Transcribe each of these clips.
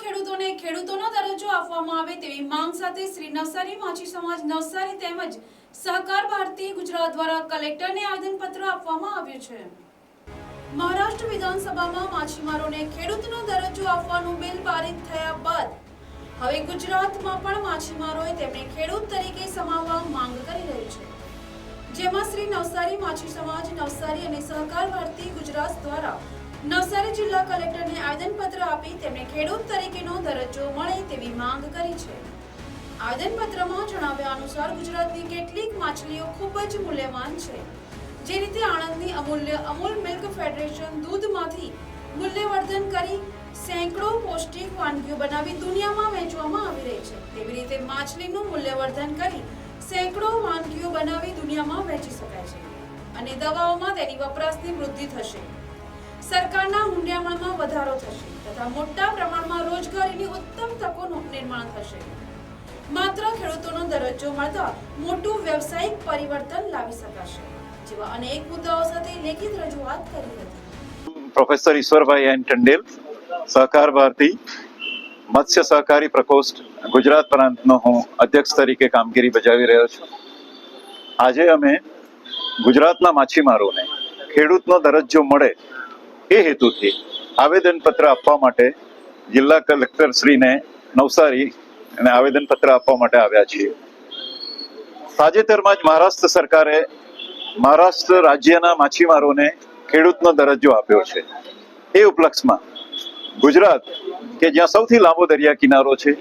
ખેડૂતોને ખેડૂતોનો દરજ્જો આપવામાં આવે તેવી માંગ સાથે શ્રી નવસારી માછી સમાજ નવસારી તેમજ સહકાર ભારતી ગુજરાત દ્વારા કલેક્ટરને આવેદનપત્ર આપવામાં આવ્યું છે. મહારાષ્ટ્ર વિધાનસભામાં માછીમારોને ખેડૂતનો દરજ્જો આપવાનું બિલ પારિત થયા બાદ હવે ગુજરાતમાં પણ માછીમારોએ તેમને ખેડૂત તરીકે સમાવવા માંગ કરી રહી છે. જેમાં શ્રી નવસારી માછી સમાજ, નવસારી અને સહકાર ભારતી ગુજરાત દ્વારા નવસારી જિલ્લા કલેક્ટરને આવેદનપત્ર આપી તેમને ખેડૂત તરીકેનો દરજ્જો મળે તેવી માંગ કરી છે. આવેદનપત્રમાં જણાવ્યા અનુસાર ગુજરાતની કેટલીક માછલીઓ ખૂબ જ મૂલ્યવાન છે. જે રીતે આણંદની અમૂલ્ય અમૂલ મિલ્ક ફેડરેશન દૂધમાંથી મૂલ્યવર્ધન કરી સેંકડો પૌષ્ટિક વાનગીઓ બનાવી દુનિયામાં વહેંચવામાં આવી રહી છે. તેવી રીતે માછલીનું મૂલ્યવર્ધન કરી સેંકડો વાનગીઓ બનાવી દુનિયામાં વેચી શકાય છે અને દવાઓમાં તેની વપરાશની વૃદ્ધિ થશે. સરકારના હુંડિયામણમાં વધારો થશે તથા મોટા પ્રમાણમાં રોજગારીની ઉત્તમ તકોનું નિર્માણ થશે. માત્ર ખેડૂતોનો દરજ્જો મળતા મોટું વ્યવસાયિક પરિવર્તન લાવી શકાશે, જેવા અનેક મુદ્દાઓ સાથે લેખિત રજૂઆત કરી હતી. પ્રોફેસર ઈશ્વરભાઈ એન ટંડેલ, સહકાર ભારતી, મત્સ્ય સહકારી પ્રકોષ્ઠ, ગુજરાત પ્રાંતનો હું અધ્યક્ષ તરીકે કામગીરી બજાવી રહ્યો છું. આજે અમે ગુજરાતના માછીમારોને ખેડૂતનો દરજ્જો મળે એ હેતુથી આવેદનપત્ર આપવા માટે જિલ્લા કલેક્ટર શ્રીને નવસારી અને આવેદનપત્ર આપવા માટે આવ્યા છીએ. તાજેતરમાં જ મહારાષ્ટ્ર સરકારે મહારાષ્ટ્ર રાજ્યના માછીમારોને ખેડૂતનો દરજ્જો આપ્યો છે. એ ઉપલક્ષમાં ગુજરાત, કે જ્યાં સૌથી લાંબો દરિયા કિનારો છે,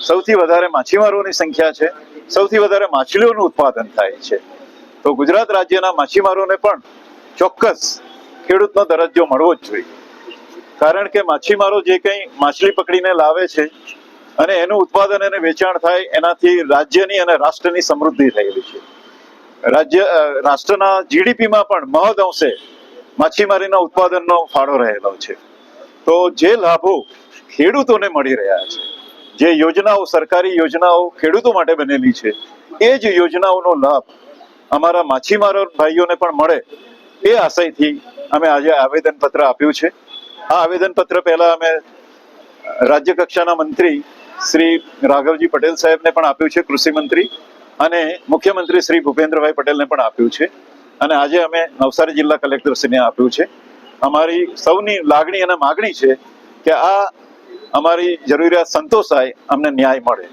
સૌથી વધારે માછીમારોની સંખ્યા છે, સૌથી વધારે માછલીઓનું ઉત્પાદન થાય છે. તો ગુજરાત રાજ્યના માછીમારોને પણ ચોક્કસ ખેડૂતનો દરજ્જો મળવો જ જોઈએ. કારણ કે માછીમારો જે કંઈ માછલી પકડીને લાવે છે અને એનું ઉત્પાદન અને વેચાણ થાય, એનાથી રાજ્યની અને રાષ્ટ્રની સમૃદ્ધિ થયેલી છે. રાજ્ય રાષ્ટ્રના જીડીપીમાં પણ મહદ અંશે માછીમારીના ઉત્પાદનનો ફાળો રહેલો છે. તો જે લાભો ખેડૂતોને મળી રહ્યા છે, જે યોજનાઓ, સરકારી યોજનાઓ ખેડૂતો માટે બનેલી છે, એ જ યોજનાઓનો લાભ અમારા માછીમારો ભાઈઓને પણ મળે એ આશયથી અમે આજે આવેદનપત્ર આપ્યું છે. આ આવેદનપત્ર પહેલા અમે રાજ્ય કક્ષાના મંત્રી શ્રી રાઘવજી પટેલ સાહેબને પણ આપ્યું છે, કૃષિ મંત્રી અને મુખ્યમંત્રી શ્રી ભૂપેન્દ્રભાઈ પટેલને પણ આપ્યું છે. અને આજે અમે નવસારી જિલ્લા કલેક્ટરશ્રીને આપ્યું છે. અમારી સૌની લાગણી અને માગણી છે કે આ અમારી જરૂરિયાત સંતોષાય, અમને ન્યાય મળે.